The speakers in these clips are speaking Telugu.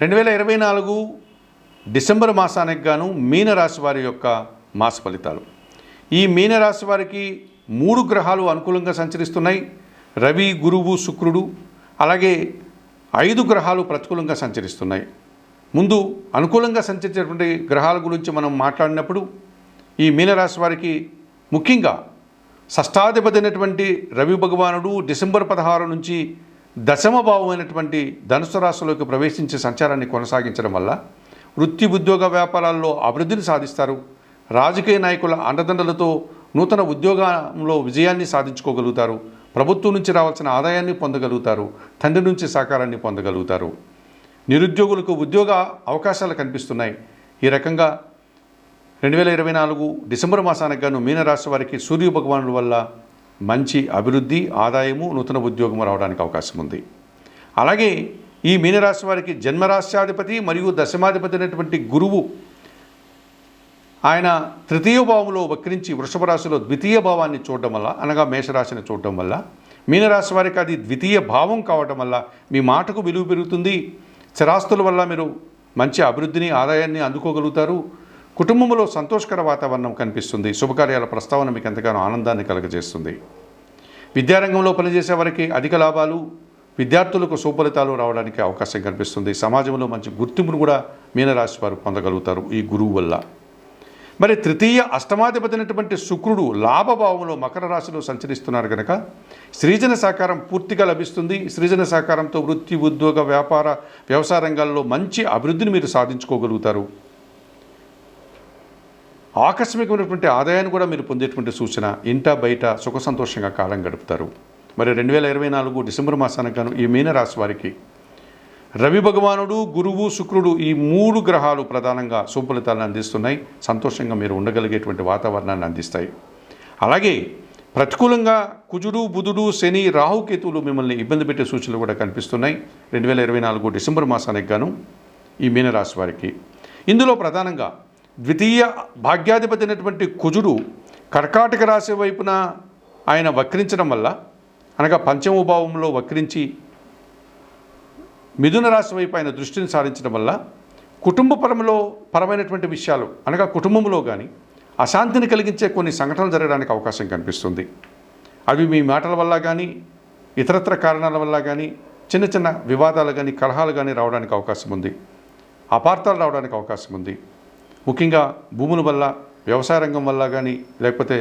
రెండు వేల ఇరవై నాలుగు డిసెంబర్ మాసానికి గాను మీనరాశి వారి యొక్క మాస ఫలితాలు. ఈ మీనరాశి వారికి మూడు గ్రహాలు అనుకూలంగా సంచరిస్తున్నాయి. రవి గురువు శుక్రుడు అలాగే ఐదు గ్రహాలు ప్రతికూలంగా సంచరిస్తున్నాయి. ముందు అనుకూలంగా సంచరించేటువంటి గ్రహాల గురించి మనం మాట్లాడినప్పుడు ఈ మీనరాశి వారికి ముఖ్యంగా షష్టాధిపతి అయినటువంటి రవి భగవానుడు డిసెంబర్ పదహారు నుంచి దశమ భావమైనటువంటి ధనుసు రాశిలోకి ప్రవేశించే సంచారాన్ని కొనసాగించడం వల్ల వృత్తి ఉద్యోగ వ్యాపారాల్లో అభివృద్ధిని సాధిస్తారు. రాజకీయ నాయకుల అండదండలతో నూతన ఉద్యోగంలో విజయాన్ని సాధించుకోగలుగుతారు. ప్రభుత్వం నుంచి రావాల్సిన ఆదాయాన్ని పొందగలుగుతారు. తండ్రి నుంచి సహకారాన్ని పొందగలుగుతారు. నిరుద్యోగులకు ఉద్యోగ అవకాశాలు కనిపిస్తున్నాయి. ఈ రకంగా రెండు వేల ఇరవై నాలుగు డిసెంబర్ మాసానికి గాను మీనరాశి వారికి సూర్య భగవానుల వల్ల మంచి అభివృద్ధి ఆదాయము నూతన ఉద్యోగం రావడానికి అవకాశం ఉంది. అలాగే ఈ మీనరాశి వారికి జన్మరాశ్యాధిపతి మరియు దశమాధిపతి అయినటువంటి గురువు ఆయన తృతీయ భావంలో వక్రించి వృషభ రాశిలో ద్వితీయ భావాన్ని చూడడం వల్ల అనగా మేషరాశిని చూడడం వల్ల మీనరాశి వారికి అది ద్వితీయ భావం కావడం వల్ల మీ మాటకు విలువ పెరుగుతుంది. చిరాస్తుల వల్ల మీరు మంచి అభివృద్ధిని ఆదాయాన్ని అందుకోగలుగుతారు. కుటుంబంలో సంతోషకర వాతావరణం కనిపిస్తుంది. శుభకార్యాల ప్రస్తావన మీకు ఎంతగానో ఆనందాన్ని కలుగజేస్తుంది. విద్యారంగంలో పనిచేసే వారికి అధిక లాభాలు విద్యార్థులకు సుఫలితాలు రావడానికి అవకాశం కనిపిస్తుంది. సమాజంలో మంచి గుర్తింపును కూడా మీనరాశి వారు పొందగలుగుతారు ఈ గురువు వల్ల. మరి తృతీయ అష్టమాధిపతి అయినటువంటి శుక్రుడు లాభభావంలో మకర రాశిలో సంచరిస్తున్నారు కనుక సృజన సహకారం పూర్తిగా లభిస్తుంది. సృజన సహకారంతో వృత్తి ఉద్యోగ వ్యాపార వ్యవసాయ రంగాల్లో మంచి అభివృద్ధిని మీరు సాధించుకోగలుగుతారు. ఆకస్మికమైనటువంటి ఆదాయాన్ని కూడా మీరు పొందేటువంటి సూచన ఇంట బయట సుఖ సంతోషంగా కాలం గడుపుతారు. మరి రెండు వేల ఇరవై నాలుగు డిసెంబర్ మాసానికి గాను ఈ మీనరాశి వారికి రవి భగవానుడు గురువు శుక్రుడు ఈ మూడు గ్రహాలు ప్రధానంగా సుఫలితాలను అందిస్తున్నాయి. సంతోషంగా మీరు ఉండగలిగేటువంటి వాతావరణాన్ని అందిస్తాయి. అలాగే ప్రతికూలంగా కుజుడు బుధుడు శని రాహుకేతువులు మిమ్మల్ని ఇబ్బంది పెట్టే సూచనలు కూడా కనిపిస్తున్నాయి. రెండు వేల ఇరవై నాలుగు డిసెంబర్ మాసానికి గాను ఈ మీనరాశి వారికి. ఇందులో ప్రధానంగా ద్వితీయ భాగ్యాధిపతి అయినటువంటి కుజుడు కర్కాటక రాశి వైపున ఆయన వక్రించడం వల్ల అనగా పంచమభావంలో వక్రించి మిథున రాశి వైపు ఆయన దృష్టిని సారించడం వల్ల కుటుంబ పరంలో పరమైనటువంటి విషయాలు అనగా కుటుంబంలో కానీ అశాంతిని కలిగించే కొన్ని సంఘటనలు జరగడానికి అవకాశం కనిపిస్తుంది. అవి మీ మాటల వల్ల కానీ ఇతరత్ర కారణాల వల్ల కానీ చిన్న చిన్న వివాదాలు కానీ కలహాలు కానీ రావడానికి అవకాశం ఉంది. అపార్థాలు రావడానికి అవకాశం ఉంది. ముఖ్యంగా భూముల వల్ల వ్యవసాయ రంగం వల్ల కానీ లేకపోతే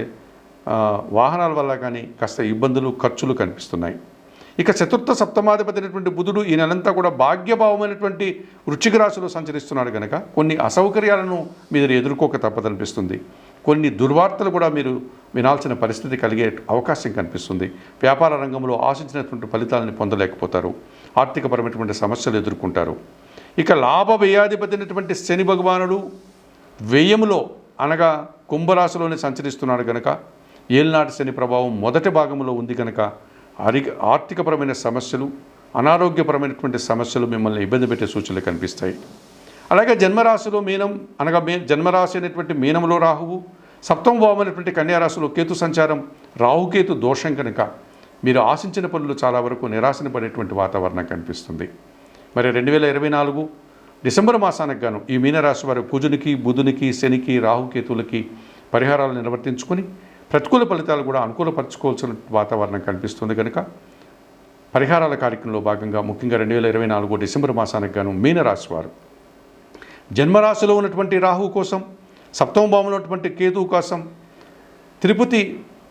వాహనాల వల్ల కానీ కాస్త ఇబ్బందులు ఖర్చులు కనిపిస్తున్నాయి. ఇక చతుర్థ సప్తమాధిపతి అయినటువంటి బుధుడు ఈ నెలంతా కూడా భాగ్యభావమైనటువంటి వృచ్చిక రాశిలో సంచరిస్తున్నాడు కనుక కొన్ని అసౌకర్యాలను మీరు ఎదుర్కోక తప్పదనిపిస్తుంది కొన్ని దుర్వార్తలు కూడా మీరు వినాల్సిన పరిస్థితి కలిగే అవకాశం కనిపిస్తుంది. వ్యాపార రంగంలో ఆశించినటువంటి ఫలితాలను పొందలేకపోతారు. ఆర్థికపరమైనటువంటి సమస్యలు ఎదుర్కొంటారు. ఇక లాభ వ్యయాధిపతి అయినటువంటి శని భగవానుడు వ్యయములో అనగా కుంభరాశిలోనే సంచరిస్తున్నాడు కనుక ఏలినాటి శని ప్రభావం మొదటి భాగంలో ఉంది కనుక అరి ఆర్థికపరమైన సమస్యలు అనారోగ్యపరమైనటువంటి సమస్యలు మిమ్మల్ని ఇబ్బంది పెట్టే సూచనలు కనిపిస్తాయి. అలాగే జన్మరాశిలో మీనం అనగా మే జన్మరాశి అనేటువంటి మీనంలో రాహువు సప్తమ భావమైనటువంటి కన్యారాశిలో కేతు సంచారం రాహుకేతు దోషం కనుక మీరు ఆశించిన పనులు చాలా వరకు నిరాశన పడేటువంటి వాతావరణం కనిపిస్తుంది. మరి రెండు వేల ఇరవై నాలుగు డిసెంబర్ మాసానికి గాను ఈ మీనరాశి వారు కుజునికి బుధునికి శనికి రాహుకేతులకి పరిహారాలు నిర్వర్తించుకొని ప్రతికూల ఫలితాలు కూడా అనుకూలపరచుకోవాల్సిన వాతావరణం కనిపిస్తుంది కనుక పరిహారాల కార్యక్రమంలో భాగంగా ముఖ్యంగా రెండు వేల ఇరవై నాలుగు డిసెంబర్ మాసానికి గాను మీనరాశి వారు జన్మరాశిలో ఉన్నటువంటి రాహు కోసం సప్తమ భావంలో ఉన్నటువంటి కేతువు కోసం తిరుపతి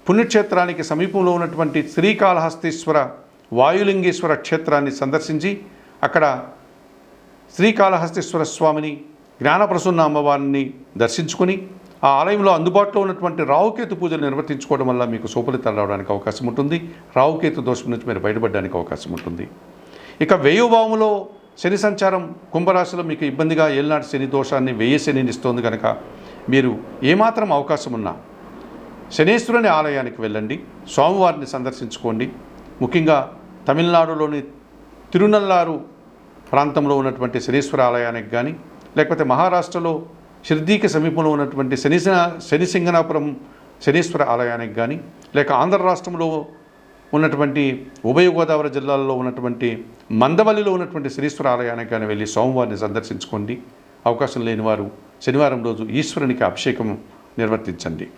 పుణ్యక్షేత్రానికి సమీపంలో ఉన్నటువంటి శ్రీకాళహస్తీశ్వర వాయులింగేశ్వర క్షేత్రాన్ని సందర్శించి అక్కడ శ్రీకాళహస్తీశ్వర స్వామిని జ్ఞానప్రసన్న అమ్మవారిని దర్శించుకుని ఆ ఆలయంలో అందుబాటులో ఉన్నటువంటి రావుకేతు పూజలు నిర్వర్తించుకోవడం వల్ల మీకు సుఫలితాలు రావడానికి అవకాశం ఉంటుంది. రావుకేతు దోషం నుంచి మీరు బయటపడడానికి అవకాశం ఉంటుంది. ఇక వేయుభావములో శని సంచారం కుంభరాశిలో మీకు ఇబ్బందిగా ఏళ్ళనాటి శని దోషాన్ని వెయ్యి శనిని ఇస్తోంది కనుక మీరు ఏమాత్రం అవకాశం ఉన్నా శనేశ్వరుని ఆలయానికి వెళ్ళండి. స్వామివారిని సందర్శించుకోండి. ముఖ్యంగా తమిళనాడులోని తిరునల్లారు ప్రాంతంలో ఉన్నటువంటి శనీశ్వర ఆలయానికి కానీ లేకపోతే మహారాష్ట్రలో షిర్దీకి సమీపంలో ఉన్నటువంటి శని శనిసింగనాపురం శనీశ్వర ఆలయానికి కానీ లేక ఆంధ్ర రాష్ట్రంలో ఉన్నటువంటి ఉభయ గోదావరి జిల్లాల్లో ఉన్నటువంటి మందవల్లిలో ఉన్నటువంటి శనీశ్వర ఆలయానికి కానీ వెళ్ళి సోమవారిని సందర్శించుకోండి. అవకాశం లేని వారు శనివారం రోజు ఈశ్వరునికి అభిషేకం నిర్వర్తించండి.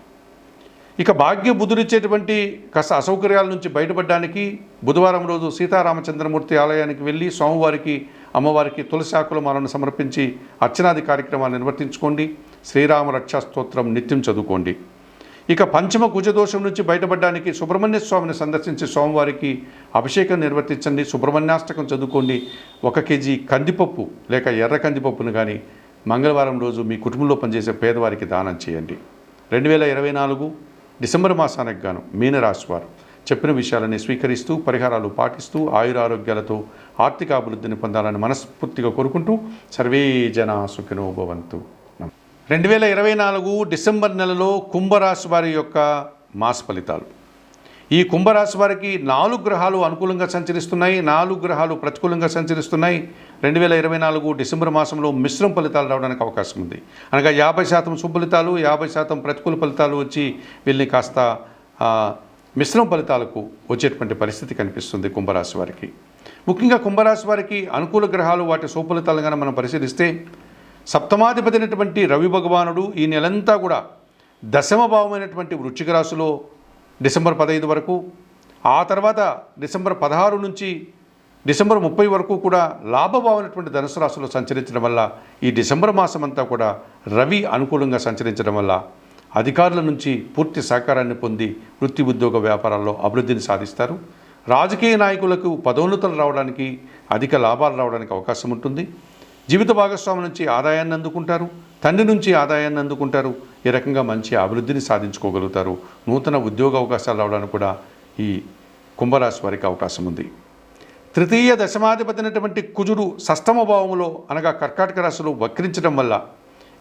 ఇక భాగ్య బుధుడిచ్చేటువంటి కాస్త అసౌకర్యాల నుంచి బయటపడడానికి బుధవారం రోజు సీతారామచంద్రమూర్తి ఆలయానికి వెళ్ళి స్వామివారికి అమ్మవారికి తులసాకుల మాలను సమర్పించి అర్చనాది కార్యక్రమాలు నిర్వర్తించుకోండి. శ్రీరామ రక్షా స్తోత్రం నిత్యం చదువుకోండి. ఇక పంచమ కుజదోషం నుంచి బయటపడడానికి సుబ్రహ్మణ్య స్వామిని సందర్శించి స్వామివారికి అభిషేకం నిర్వర్తించండి. సుబ్రహ్మణ్యాష్టకం చదువుకోండి. ఒక కేజీ కందిపప్పు లేక ఎర్ర కందిపప్పును కానీ మంగళవారం రోజు మీ కుటుంబంలో పనిచేసే పేదవారికి దానం చేయండి. రెండు వేల ఇరవై నాలుగు డిసెంబర్ మాసానికి గాను మీనరాశి వారు. చెప్పిన విషయాలని స్వీకరిస్తూ పరిహారాలు పాటిస్తూ ఆయురారోగ్యాలతో ఆర్థిక అభివృద్ధిని పొందాలని మనస్ఫూర్తిగా కోరుకుంటూ సర్వే జన సుఖినో భవంతు. రెండు వేల ఇరవై నాలుగు డిసెంబర్ నెలలో కుంభరాశి వారి యొక్క మాస ఫలితాలు. ఈ కుంభరాశి వారికి నాలుగు గ్రహాలు అనుకూలంగా సంచరిస్తున్నాయి నాలుగు గ్రహాలు ప్రతికూలంగా సంచరిస్తున్నాయి. రెండు వేల ఇరవై నాలుగు డిసెంబర్ మాసంలో మిశ్రమ ఫలితాలు రావడానికి అవకాశం ఉంది. అనగా యాభై శాతం సుఫలితాలు యాభై శాతం ప్రతికూల ఫలితాలు వచ్చి వీళ్ళని కాస్త మిశ్రమ ఫలితాలకు వచ్చేటువంటి పరిస్థితి కనిపిస్తుంది కుంభరాశి వారికి. ముఖ్యంగా కుంభరాశి వారికి అనుకూల గ్రహాలు వాటి సుఫలితాలను కనుక మనం పరిశీలిస్తే సప్తమాధిపతి అయినటువంటి రవి భగవానుడు ఈ నెలంతా కూడా దశమ భావమైనటువంటి వృశ్చిక రాశిలో డిసెంబర్ పదహైదు వరకు ఆ తర్వాత డిసెంబర్ పదహారు నుంచి డిసెంబర్ ముప్పై వరకు కూడా లాభభావమైనటువంటి ధనుసు రాశిలో సంచరించడం వల్ల ఈ డిసెంబర్ మాసం అంతా కూడా రవి అనుకూలంగా సంచరించడం వల్ల అధికారుల నుంచి పూర్తి సహకారాన్ని పొంది వృత్తి ఉద్యోగ వ్యాపారాల్లో అభివృద్ధిని సాధిస్తారు. రాజకీయ నాయకులకు పదోన్నతులు రావడానికి అధిక లాభాలు రావడానికి అవకాశం ఉంటుంది. జీవిత భాగస్వామి నుంచి ఆదాయాన్ని అందుకుంటారు. తండ్రి నుంచి ఆదాయాన్ని అందుకుంటారు. ఈ రకంగా మంచి అభివృద్ధిని సాధించుకోగలుగుతారు. నూతన ఉద్యోగ అవకాశాలు రావడానికి కూడా ఈ కుంభరాశి వారికి అవకాశం ఉంది. తృతీయ దశమాధిపతి అయినటువంటి కుజుడు సష్టమ భావంలో అనగా కర్కాటక రాశిలో వక్రించడం వల్ల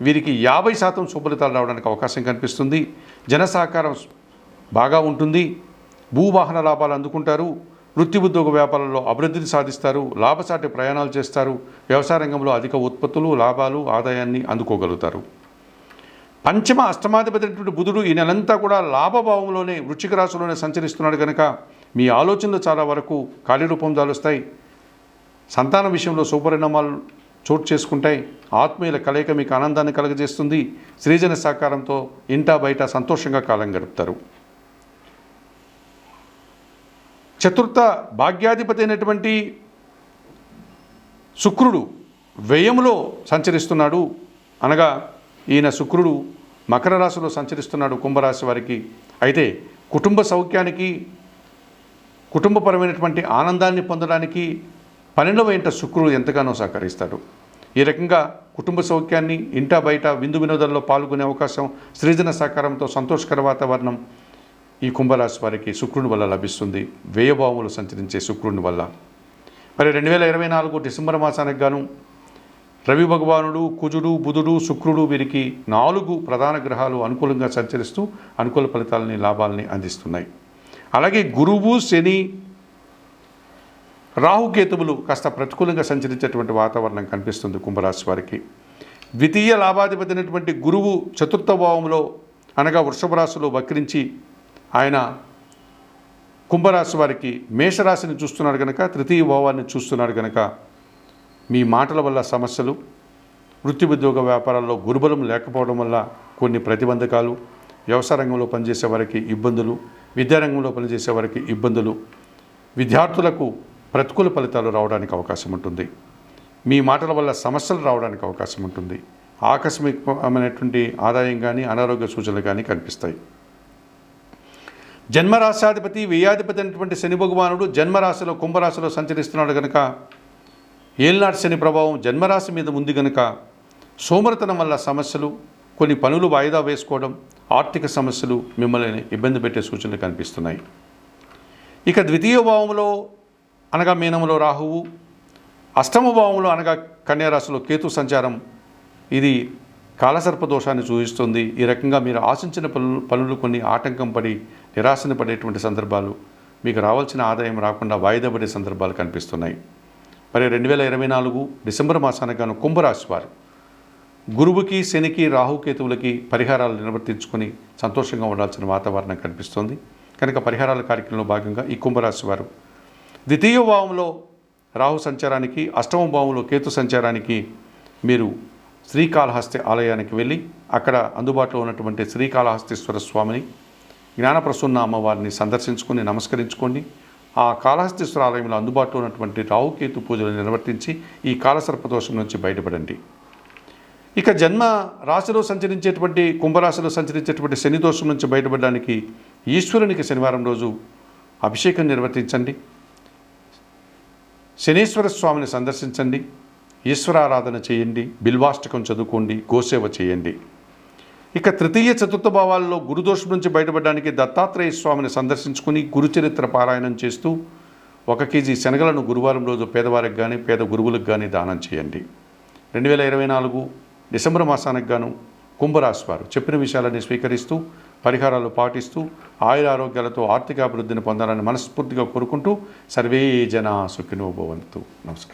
వీరికి యాభై శాతం శుభలితాలు రావడానికి అవకాశం కనిపిస్తుంది. జన సహకారం బాగా ఉంటుంది. భూవాహన లాభాలు అందుకుంటారు. వృత్తి ఉద్యోగ వ్యాపారంలో అభివృద్ధిని సాధిస్తారు. లాభసాటి ప్రయాణాలు చేస్తారు. వ్యవసాయ రంగంలో అధిక ఉత్పత్తులు లాభాలు ఆదాయాన్ని అందుకోగలుగుతారు. పంచమ అష్టమాధిపతి బుధుడు ఈ నెలంతా కూడా లాభభావంలోనే వృశ్చిక రాశిలోనే సంచరిస్తున్నాడు కనుక మీ ఆలోచనలు చాలా వరకు కార్యరూపం దాలుస్తాయి సంతానం విషయంలో శుభపరిణామాలు చోటు చేసుకుంటాయి ఆత్మీయుల కలయిక మీకు ఆనందాన్ని కలగజేస్తుంది. సృజన సహకారంతో ఇంటా బయట సంతోషంగా కాలం గడుపుతారు. చతుర్థ భాగ్యాధిపతి అయినటువంటి శుక్రుడు వ్యయములో సంచరిస్తున్నాడు. అనగా ఈయన శుక్రుడు మకర రాశిలో సంచరిస్తున్నాడు కుంభరాశి వారికి. అయితే కుటుంబ సౌఖ్యానికి కుటుంబపరమైనటువంటి ఆనందాన్ని పొందడానికి పన్నెండవ ఇంట శుక్రుడు ఎంతగానో సహకరిస్తాడు. ఈ రకంగా కుటుంబ సౌఖ్యాన్ని ఇంటా బయట విందు వినోదంలో పాల్గొనే అవకాశం సృజన సహకారంతో సంతోషకర వాతావరణం ఈ కుంభరాశి వారికి శుక్రుని వల్ల లభిస్తుంది. వ్యయభావములు సంచరించే శుక్రుని వల్ల. మరి రెండు వేల ఇరవై నాలుగు డిసెంబర్ మాసానికి గాను రవి భగవానుడు కుజుడు బుధుడు శుక్రుడు వీరికి నాలుగు ప్రధాన గ్రహాలు అనుకూలంగా సంచరిస్తూ అనుకూల ఫలితాలని లాభాలని అందిస్తున్నాయి. అలాగే గురువు శని రాహుకేతువులు కాస్త ప్రతికూలంగా సంచరించేటువంటి వాతావరణం కనిపిస్తుంది కుంభరాశి వారికి. ద్వితీయ లాభాధిపతి అయినటువంటి గురువు చతుర్థ భావంలో అనగా వృషభ రాశిలో వక్రించి ఆయన కుంభరాశి వారికి మేషరాశిని చూస్తున్నాడు కనుక తృతీయ భావాన్ని చూస్తున్నాడు కనుక మీ మాటల వల్ల సమస్యలు వృత్తి ఉద్యోగ వ్యాపారాల్లో గురుబలం లేకపోవడం వల్ల కొన్ని ప్రతిబంధకాలు వ్యవసాయ రంగంలో పనిచేసే వారికి ఇబ్బందులు విద్యారంగంలో పనిచేసే వారికి ఇబ్బందులు. విద్యార్థులకు ప్రతికూల ఫలితాలు రావడానికి అవకాశం ఉంటుంది. మీ మాటల వల్ల సమస్యలు రావడానికి అవకాశం ఉంటుంది. ఆకస్మికమైనటువంటి ఆదాయం కానీ అనారోగ్య సూచనలు కానీ కనిపిస్తాయి. జన్మరాశాధిపతి వ్యయాధిపతి అయినటువంటి శని భగవానుడు జన్మరాశిలో కుంభరాశిలో సంచరిస్తున్నాడు కనుక ఏలినాటి శని ప్రభావం జన్మరాశి మీద ఉంది కనుక సోమరతనం వల్ల సమస్యలు కొన్ని పనులు వాయిదా వేసుకోవడం ఆర్థిక సమస్యలు మిమ్మల్ని ఇబ్బంది పెట్టే సూచనలు కనిపిస్తున్నాయి. ఇక ద్వితీయ భావంలో అనగా మీనంలో రాహువు అష్టమ భావంలో అనగా కన్యారాశిలో కేతు సంచారం. ఇది కాలసర్ప దోషాన్ని సూచిస్తుంది. ఈ రకంగా మీరు ఆశించిన పనులు పనులు కొన్ని ఆటంకం పడి నిరాశన పడేటువంటి సందర్భాలు మీకు రావాల్సిన ఆదాయం రాకుండా వాయిదా పడే సందర్భాలు కనిపిస్తున్నాయి. మరి రెండు వేల ఇరవై నాలుగు డిసెంబర్ మాసానగాను కుంభరాశి వారు గురువుకి శనికి రాహుకేతువులకి పరిహారాలు నిర్వర్తించుకొని సంతోషంగా ఉండాల్సిన వాతావరణం కనిపిస్తోంది. కనుక పరిహారాల కార్యక్రమంలో భాగంగా ఈ కుంభరాశి వారు ద్వితీయ భావంలో రాహు సంచారానికి అష్టమ భావంలో కేతు సంచారానికి మీరు శ్రీకాళహస్తి ఆలయానికి వెళ్ళి అక్కడ అందుబాటులో ఉన్నటువంటి శ్రీకాళహస్తీశ్వర స్వామిని జ్ఞానప్రసన్న అమ్మవారిని సందర్శించుకొని నమస్కరించుకోండి. ఆ కాళహస్తీశ్వర ఆలయంలో అందుబాటులో ఉన్నటువంటి రాహుకేతు పూజలు నిర్వర్తించి ఈ కాలసర్పదోషం నుంచి బయటపడండి. ఇక జన్మ రాశిలో సంచరించేటువంటి కుంభరాశిలో సంచరించేటువంటి శని దోషం నుంచి బయటపడడానికి ఈశ్వరునికి శనివారం రోజు అభిషేకం నిర్వర్తించండి. శనీశ్వర స్వామిని సందర్శించండి ఈశ్వరారాధన చేయండి బిల్వాష్టకం చదువుకోండి గోసేవ చేయండి. ఇక తృతీయ చతుర్థ భావాల్లో గురుదోషం నుంచి బయటపడడానికి దత్తాత్రేయ స్వామిని సందర్శించుకుని గురుచరిత్ర పారాయణం చేస్తూ ఒక కేజీ శనగలను గురువారం రోజు పేదవారికి కానీ పేద గురువులకు కానీ దానం చేయండి. రెండు వేల ఇరవై నాలుగు డిసెంబర్ మాసానికి గాను కుంభరాశి వారు చెప్పిన విషయాలన్నీ స్వీకరిస్తూ పరిహారాలు పాటిస్తూ ఆయుర ఆరోగ్యాలతో ఆర్థిక అభివృద్ధిని పొందాలని మనస్ఫూర్తిగా కోరుకుంటూ సర్వే జన సుఖినోభవంతు నమస్కారం.